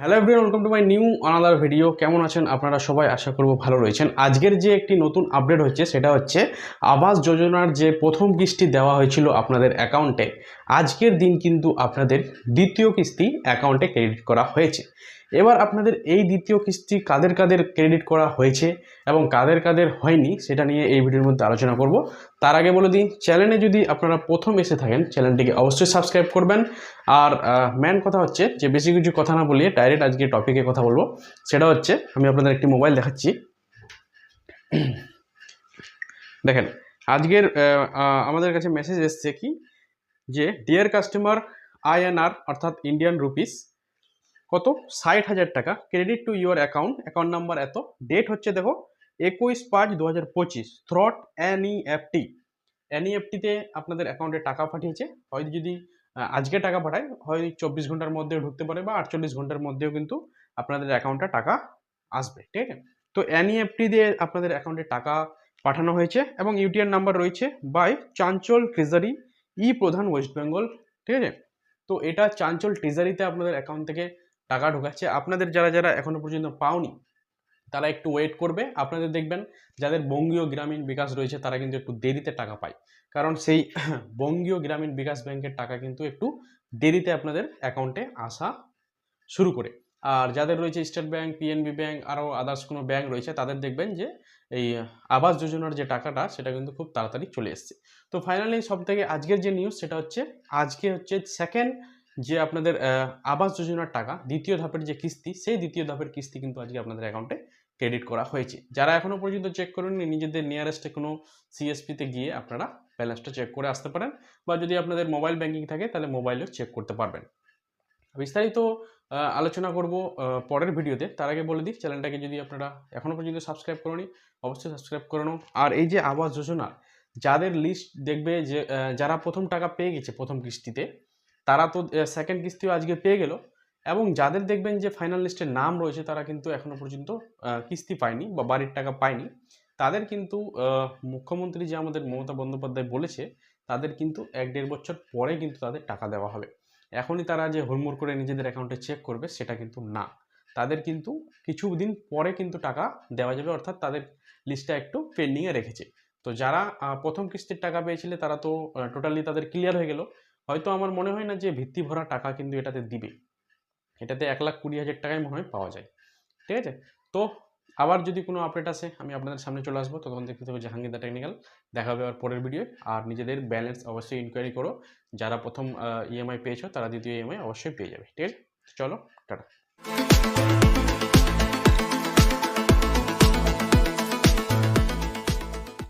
Hello everyone welcome to my new another video কেমন আছেন? আপনারা সবাই আশা করব ভালো রয়েছেন। আজকের যে একটি নতুন আপডেট হচ্ছে, সেটা হচ্ছে আবাস যোজনার যে প্রথম কিস্তি দেওয়া হয়েছিল আপনাদের অ্যাকাউন্টে আজকের দিন কিন্তু আপনাদের দ্বিতীয় কিস্তি অ্যাকাউন্টে ক্রেডিট করা হয়েছে। এবার আপনাদের এই দ্বিতীয় কিস্তি কাদের কাদের ক্রেডিট করা হয়েছে এবং কাদের কাদের হয়নি, সেটা নিয়ে এই ভিডিওর মধ্যে আলোচনা করব। তার আগে বলে দিই চ্যানেলে যদি আপনারা প্রথম এসে থাকেন চ্যানেলটিকে অবশ্যই সাবস্ক্রাইব করবেন। আর মেন কথা হচ্ছে যে, বেশি কিছু কথা না বলিয়ে ডাইরেক্ট আজকে টপিকে কথা বলব। সেটা হচ্ছে, আমি আপনাদের একটি মোবাইল দেখাচ্ছি। দেখেন, আজকের আমাদের কাছে মেসেজ এসছে কি? যে ডিয়ার কাস্টমার আইএনআর অর্থাৎ ইন্ডিয়ান রুপিস কত? ষাট হাজার টাকা। Credit to your account account number এত। ডেট হচ্ছে দেখো, একুশ পাঁচ দু হাজার পঁচিশ থ্রট এনইএফটি এনইএফটিতে আপনাদের অ্যাকাউন্টে টাকা পাঠিয়েছে। হয়তো যদি আজকে টাকা পাঠায়, হয় চব্বিশ ঘণ্টার মধ্যেও ঢুকতে পারে বা আটচল্লিশ ঘণ্টার মধ্যেও কিন্তু আপনাদের অ্যাকাউন্টে টাকা আসবে, ঠিক আছে? তো এনইএফটি দিয়ে আপনাদের অ্যাকাউন্টে টাকা পাঠানো হয়েছে এবং ইউটিআর নাম্বার রয়েছে বাই চাঞ্চল ট্রেজারি ই প্রধান ওয়েস্ট বেঙ্গল ঠিক আছে? তো এটা চাঞ্চল ট্রেজারিতে আপনাদের অ্যাকাউন্ট থেকে টাকা ঢোকাচ্ছে। আপনাদের যারা যারা এখনও পর্যন্ত পাওনি, তারা একটু ওয়েট করবে। আপনাদের দেখবেন, যাদের বঙ্গীয় গ্রামীণ বিকাশ রয়েছে, তারা কিন্তু একটু দেরিতে টাকা পায়। কারণ সেই বঙ্গীয় গ্রামীণ বিকাশ ব্যাংকের টাকা কিন্তু একটু দেরিতে আপনাদের অ্যাকাউন্টে আসা শুরু করে। আর যাদের রয়েছে স্টেট ব্যাংক পিএনবি ব্যাংক আরও আদার্স কোনো ব্যাংক রয়েছে, তাদের দেখবেন যে, এই আবাস যোজনার যে টাকাটা, সেটা কিন্তু খুব তাড়াতাড়ি চলে এসছে। তো ফাইনালি সব থেকে আজকের যে নিউজ সেটা হচ্ছে, আজকে হচ্ছে সেকেন্ড যে আপনাদের আবাস যোজনার টাকা দ্বিতীয় ধাপের যে কিস্তি, সেই দ্বিতীয় ধাপের কিস্তি কিন্তু আজকে আপনাদের অ্যাকাউন্টে ক্রেডিট করা হয়েছে। যারা এখনও পর্যন্ত চেক করেননি, নিজেদের নিয়ারেস্টে কোনো সিএসপিতে গিয়ে আপনারা ব্যালেন্সটা চেক করে আসতে পারেন বা যদি আপনাদের মোবাইল ব্যাঙ্কিং থাকে, তাহলে মোবাইলেও চেক করতে পারবেন। বিস্তারিত আলোচনা করব পরের ভিডিওতে। তার আগে বলে দিই চ্যানেলটাকে যদি আপনারা এখনও পর্যন্ত সাবস্ক্রাইব করনি, অবশ্যই সাবস্ক্রাইব করে নাও। আর এই যে আবাস যোজনা, যাদের লিস্ট দেখবে যে যারা প্রথম টাকা পেয়ে গেছে প্রথম কিস্তিতে তারা তো সেকেন্ড কিস্তিও আজকে পেয়ে গেল। এবং যাদের দেখবেন যে ফাইনাল লিস্টের নাম রয়েছে, তারা কিন্তু এখনও পর্যন্ত কিস্তি পায়নি বা বাড়ির টাকা পায়নি। তাদের কিন্তু মুখ্যমন্ত্রী যে আমাদের মমতা বন্দ্যোপাধ্যায় বলেছে, তাদের কিন্তু এক দেড় বছর পরে কিন্তু তাদের টাকা দেওয়া হবে। এখনই তারা যে হুড়মুড় করে নিজেদের অ্যাকাউন্টে চেক করবে, সেটা কিন্তু না। তাদের কিন্তু কিছু দিন পরে কিন্তু টাকা দেওয়া যাবে, অর্থাৎ তাদের লিস্টটা একটু পেন্ডিংয়ে রেখেছে। তো যারা প্রথম কিস্তির টাকা পেয়েছিলে, তারা তো টোটালি তাদের ক্লিয়ার হয়ে গেল। হয়তো আমার মনে হয় না যে ভিত্তি ভরা টাকা কিন্তু এটাতে দিবে। এটাতে এক লাখ কুড়ি হাজার টাকায় মনে হয় পাওয়া যায়। ঠিক আছে? তো আবার যদি কোনো আপডেট আসে, আমি আপনাদের সামনে চলে আসব। তখন দেখতে হবে জাহাঙ্গীর টেকনিক্যাল দেখা হবে আবার পরের ভিডিও আর নিজেদের ব্যালেন্স অবশ্যই ইনকোয়ারি করো। যারা প্রথম ইএমআই পেয়েছ, তারা দ্বিতীয় ইএমআই অবশ্যই পেয়ে যাবে। ঠিক আছে? চলো, টাটা।